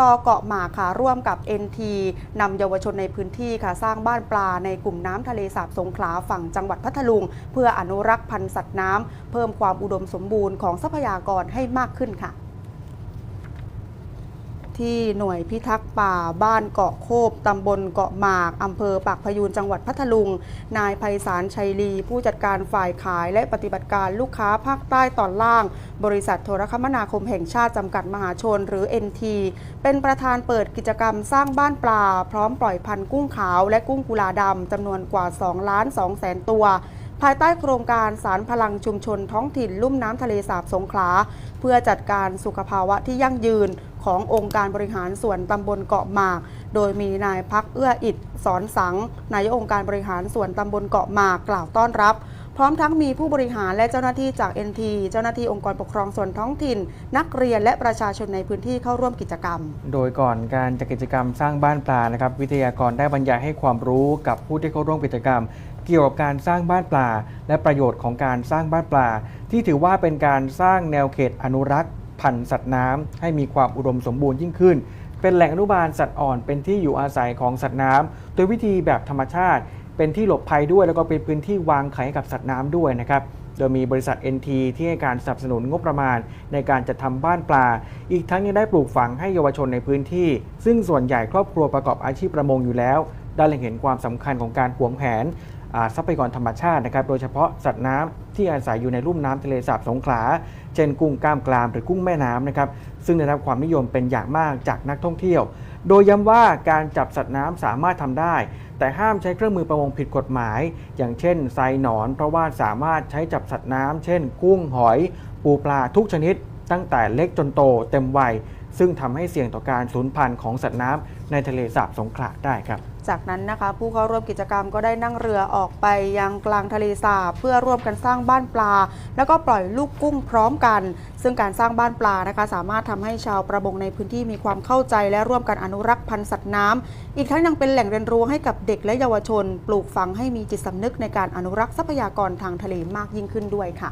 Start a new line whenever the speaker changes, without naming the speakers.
ตเกาะหมากค่ะ ร่วมกับ NT นำเยาวชนในพื้นที่ค่ะ สร้างบ้านปลาในกลุ่มน้ำทะเลสาบสงขลาฝั่งจังหวัดพัทลุง เพื่ออนุรักษ์พันธุ์สัตว์น้ำเพิ่มความอุดมสมบูรณ์ของทรัพยากรให้มากขึ้นค่ะ ที่หน่วยพิทักษ์ป่าบ้านเกาะโคบตำบลเกาะหมากอำเภอปากพยูนจังหวัดพัทลุง นายไพศาลชัยลี ผู้จัดการฝ่ายขายและปฏิบัติการลูกค้าภาคใต้ตอนล่าง บริษัทโทรคมนาคมแห่งชาติจำกัดมหาชนหรือ NT เป็นประธานเปิดกิจกรรมสร้างบ้านปลา พร้อมปล่อยพันธุ์กุ้งขาวและกุ้งกุลาดำจำนวนกว่า 2 ล้าน2แสนตัว ภายใต้โครงการสารพลังชุมชนท้องถิ่นลุ่มน้ำทะเลสาบสงขลา เพื่อจัดการสุขภาวะที่ยั่งยืนขององค์การบริหารส่วนตำบลเกาะหมาก โดยมีนายพักเอื้ออิดสอนสัง นายองค์การบริหารส่วนตำบลเกาะหมากกล่าวต้อนรับ พร้อมทั้งมีผู้บริหารและเจ้าหน้าที่จาก NT เจ้าหน้าที่องค์กรปกครองส่วนท้องถิ่น นักเรียนและประชาชนในพื้นที่เข้าร่วมกิจกรรม
โดยก่อนการจัดกิจกรรมสร้างบ้านปลานะครับวิทยากรได้บรรยายให้ความรู้กับผู้ที่เข้าร่วมกิจกรรม เกี่ยวกับการสร้างบ้านปลา และประโยชน์ของการสร้างบ้านปลา ที่ถือว่าเป็นการสร้างแนวเขตอนุรักษ์พันธุ์สัตว์น้ำให้มีความอุดมสมบูรณ์ยิ่งขึ้น เป็นแหล่งอนุบาลสัตว์อ่อนเป็นที่อยู่อาศัยของสัตว์น้ำโดยวิธีแบบธรรมชาติ เป็นที่หลบภัยด้วยแล้วก็เป็นพื้นที่วางไข่ให้กับสัตว์น้ำด้วยนะครับโดยมีบริษัท NT ที่ให้การสนับสนุนงบประมาณ ในการจัดทำบ้านปลา อีกทั้งยังได้ปลูกฝังให้เยาวชนในพื้นที่ ซึ่งส่วนใหญ่ครอบครัวประกอบอาชีพประมงอยู่แล้ว ได้เล็งเห็นความสำคัญของการหวงแหนอ่า ทรัพยากรธรรมชาตินะครับ โดยเฉพาะสัตว์น้ำที่อาศัยอยู่ในลุ่มน้ำทะเลสาบสงขลา เช่นกุ้งกล้ามกรามหรือกุ้งแม่น้ำนะครับ ซึ่งได้รับความนิยมเป็นอย่างมากจากนักท่องเที่ยว โดยย้ำว่าการจับสัตว์น้ำสามารถทำได้ แต่ห้ามใช้เครื่องมือประมงผิดกฎหมาย อย่างเช่นไซหนอน เพราะว่าสามารถใช้จับสัตว์น้ำเช่น กุ้งหอย ปูปลาทุกชนิด ตั้งแต่เล็กจนโตเต็มวัยซึ่งทำให้เสี่ยงต่อการสูญพันธุ์ของสัตว์น้ำในทะเลสาบสงขลาได้ครับ
จากนั้นนะคะ ผู้เข้าร่วมกิจกรรมก็ได้นั่งเรือออกไปยังกลางทะเลสาบเพื่อร่วมกันสร้างบ้านปลา แล้วก็ปล่อยลูกกุ้งพร้อมกัน ซึ่งการสร้างบ้านปลานะคะ สามารถทำให้ชาวประมงในพื้นที่มีความเข้าใจและร่วมกันอนุรักษ์พันธุ์สัตว์น้ำอีกทั้งยังเป็นแหล่งเรียนรู้ให้กับเด็กและเยาวชน ปลูกฝังให้มีจิตสำนึกในการอนุรักษ์ทรัพยากรทางทะเลมากยิ่งขึ้นด้วยค่ะ